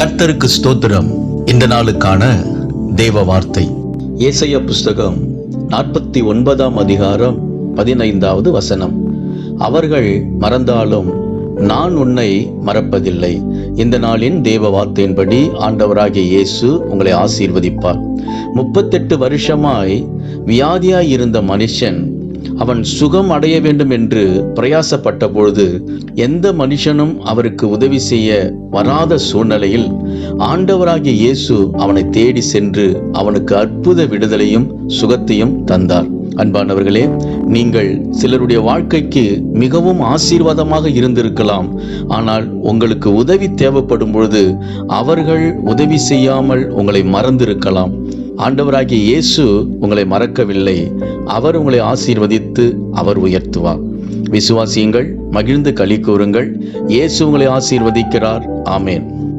கர்த்தருக்கு ஸ்தோத்திரம். இந்த நாளுக்கான தேவ வார்த்தை. ஏசைய புஸ்தகம் நாற்பத்தி ஒன்பதாம் அதிகாரம் பதினைந்தாவது வசனம். அவர்கள் மறந்தாலும் நான் உன்னை மறப்பதில்லை. இந்த நாளின் தேவ வார்த்தையின்படி ஆண்டவராகிய இயேசு உங்களை ஆசீர்வதிப்பார். முப்பத்தெட்டு வருஷமாய் வியாதியாய் இருந்த மனுஷன் அவன் சுகம் அடைய வேண்டும் என்று பிரயாசப்பட்ட பொழுது எந்த மனுஷனும் அவருக்கு உதவி செய்ய வராத சூழ்நிலையில் ஆண்டவராகிய இயேசு அவனை தேடி சென்று அவனுக்கு அற்புத விடுதலையும் சுகத்தையும் தந்தார். அன்பானவர்களே நீங்கள் சிலருடைய வாழ்க்கைக்கு மிகவும் ஆசீர்வாதமாக இருந்திருக்கலாம். ஆனால் உங்களுக்கு உதவி தேவைப்படும் பொழுது அவர்கள் உதவி செய்யாமல் உங்களை மறந்திருக்கலாம். ஆண்டவராகிய இயேசு உங்களை மறக்கவில்லை. அவர் உங்களை ஆசீர்வதித்து அவர் உயர்த்துவார். விசுவாசியுங்கள் மகிழ்ந்து களி கூறுங்கள். இயேசு உங்களை ஆசீர்வதிக்கிறார். ஆமேன்.